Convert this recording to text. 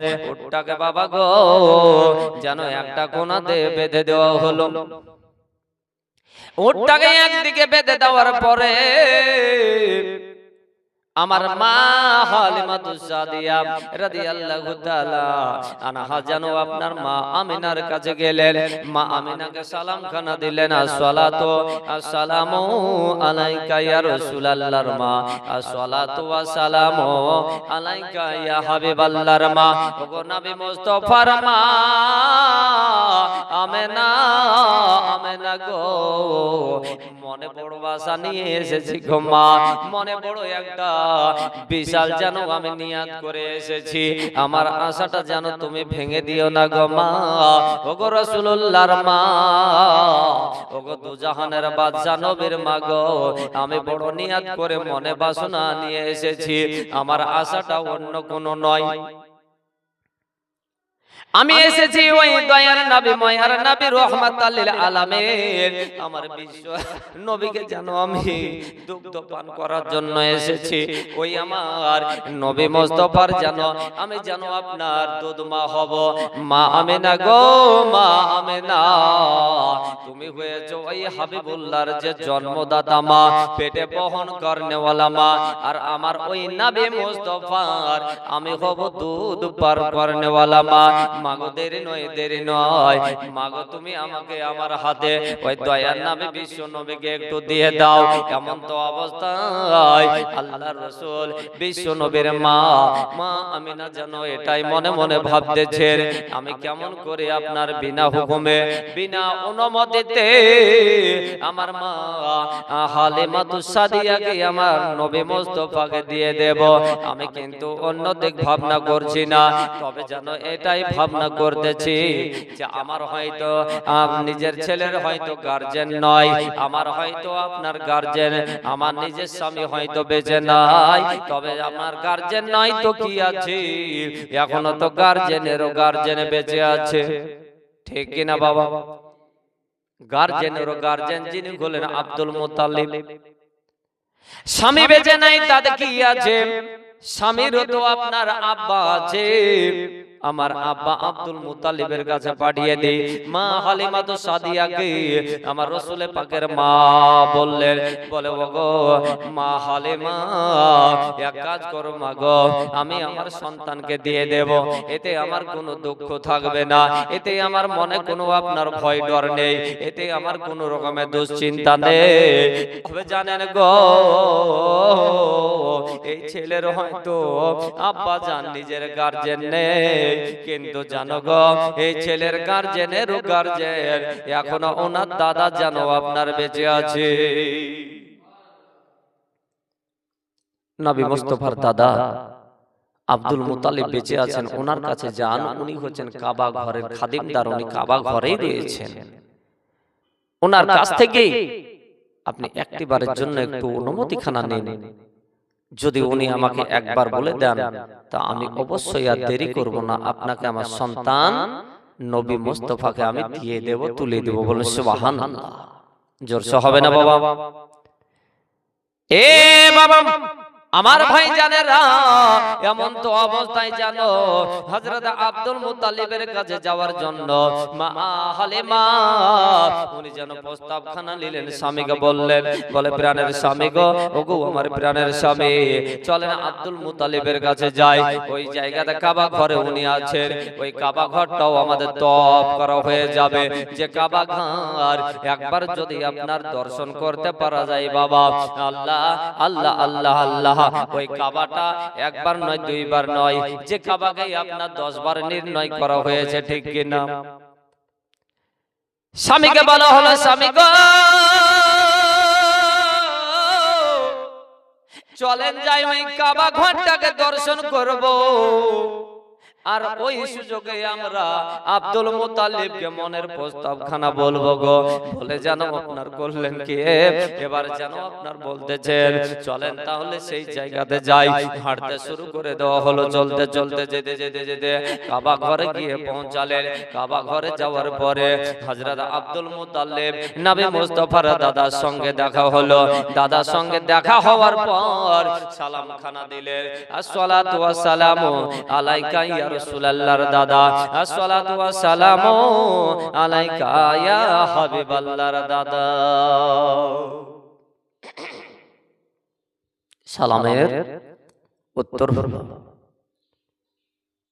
উটটাকে বাবা গো যেন একটা কোনাতে বেঁধে দেওয়া হলো। ওটাকে একদিকে বেঁধে দেওয়ার পরে আমার মা হালিমা তুসাদিয়া রাদিয়াল্লাহু তাআলা আনহা যেন আপনার মা আমিনার কাছে গেলেন। মা আমিনাকে সালাম খানা দিলেন। আসসালাতু আসসালামু আলাইকা ইয়া রাসূলুল্লাহর মা। আসসালাতু ওয়াসসালামু আলাইকা ইয়া হাবিবাল্লাহর মা। ওগো নবী মুস্তাফার মা। আমেনা আমেনা গো। মনে বড় বাসা নিয়ে এসেছি গো মা। মনে বড় একটা বিশাল যেন আমি নিয়াত করে এসেছি। আমার আশাটা যেন তুমি ভেঙে দিও না গো মা। ওগো রাসূলুল্লাহর মা। ওগো দুজাহানের বাদশা নবীর মা গো। আমি বড় নিয়াত করে মনে বাসনা নিয়ে এসেছি। আমার আশাটা অন্য কোনো নয়। আমি এসেছি ওই দয়ার নবী ময়ার নবী রহমতাল আলামিন। আমার বিশ্ব নবীকে যেন আমি দুগ্ধ পান করার জন্য এসেছি। ওই আমার নবী মোস্তফার যেন আমি যেন আপনার দুধ মা হব। মা আমিনা গো মা আমিনা। তুমি হয়েছো ওই হাবিবুল্লাহর যে জন্মদাতা মা পেটে বহন করনেওয়ালা মা আর আমার ওই নবী মুস্তাফার আমি হব দুধ পার করনেওয়ালা মা। মাগো দেরি নয় দেরি নয়। মাগো তুমি আমাকে আমার হাতে ওই দয়ার নামে বিশ্ব নবীকে একটু দিয়ে দাও। এমন তো অবস্থায়? আল্লাহর রাসূল বিশ্ব নবীর মা। মা। আমি না জানো এটাই মনে মনে ভাবতেছেন আমি কেমন করে আপনার বিনা হুকুমে বিনা অনুমতিতে আমার মা, হালিমা তুসাদিয়াকে আমার নবী মুস্তাফাকে দিয়ে দেব। আমি কিন্তু অন্য দিক ভাবনা করছি না, তবে জানো এটাই ভাবনা করতেছি যে আমার হয়তো নিজের ছেলের হয়তো গার্জেন নয়, আমার হয়তো আপনার গার্জেন আমার নিজের স্বামী হয়তো বেঁচে নাই, তবে আমার গার্জেন নয় তো কি আছে? এখনও তো গার্জেনেরও গার্জেন বেঁচে আছে। ঠিক কিনা বাবা? গার্জেনেরও গার্জেন যিনি হলেন আব্দুল মোতালিব। স্বামী বেজে নাই তাদের কি আছে? স্বামীরও তো আপনার আব্বা আছে। আমার আব্বা আব্দুল মুতালিবের কাছে পাঠিয়ে দিই। মা হালিমা তো সাদিয়াকে আমার রসুলে পাকের মা বললেন, বলে, ওগো, মা হালিমা, এক কাজ করো মা গো, আমি আমার সন্তানকে দিয়ে দেব। এতে আমার কোনো দুঃখ থাকবে না। এতে আমার মনে কোনো আপনার ভয় ডর নেই। এতে আমার কোনো রকমের দুশ্চিন্তা নেই। জানেন গো, এই ছেলের হয়তো আব্বা জান নিজের গার্জেন নেই। কিন্তু জানো গো, এই ছেলের গার্জেনেরও গার্জেন এখনও ওনার দাদা জানো আপনার বেঁচে আছে। নবী মুস্তফার দাদা আব্দুল মুতালিব বেঁচে আছেন, ওনার কাছে যান। উনি হচ্ছেন কাবা ঘরের খাদিমদার, উনি কাবা ঘরেই রয়েছেন। ওনার কাছ থেকে আপনি একটিবারের জন্য একটু অনুমতি অনুমতিখানা নিন। যদি উনি আমাকে একবার বলে দেন তা আমি অবশ্যই আর দেরি করব না। আপনাকে আমার সন্তান নবী মুস্তফাকে আমি দিয়ে দেব তুলে দেব বলে সুবাহান জোরসে হবে না বাবা? এ বাবা! আমার ভাই জানেরা এমন তো অবস্থায় জানো হযরত আব্দুল মুত্তালিবের কাছে যাওয়ার জন্য মা হালিমা উনি যেন প্রস্তাবখানা নিলেন স্বামীকে বললেন বলে প্রাণের স্বামী গো ওগো আমার প্রাণের স্বামী। চলেন আব্দুল মুত্তালিবের কাছে যাই। ওই জায়গাতে কাবা ঘরে উনি আছেন। ওই কাবা ঘরটাও আমাদের তপ করা হয়ে যাবে। যে কাবা ঘর একবার যদি আপনার দর্শন করতে পারা যায় বাবা আল্লাহ আল্লাহ আল্লাহ আল্লাহ ওই কাবাটা একবার নয় দুইবার নয় যে কাবাকে আপনার দশ বার নির্ণয় করা হয়েছে ঠিক কিনা? স্বামীকে বলা হলো স্বামী গো! চলেন যাই ওই কাবা ঘরটাকে দর্শন করব। আর ওই সুযোগে আমরা আব্দুল মুতালিবকে মনের প্রস্তাবখানা বলব গো। বলে জানো আপনার করলেন কি? এবার জানো আপনার বলতেছেন চলেন তাহলে সেই জায়গাতে যাই। হাঁটতে শুরু করে দেওয়া হলো চলতে চলতে যেতে যেতে যেতে কাবা ঘরে গিয়ে পৌঁছালেন। কাবা ঘরে যাওয়ার পরে হযরত আব্দুল মুতালিব নবী মুস্তাফার দাদার সঙ্গে দেখা হলো। দাদার সঙ্গে দেখা হওয়ার পর সালাম খানা দিলেন। আসসালাতু ওয়াসসালামু আলাইকা ইয়া রাসূলুল্লাহর দাদা আসসালাতু সালাম আলাইকা ইয়া হাবিবাল্লাহর দাদা। সালামের উত্তর হলো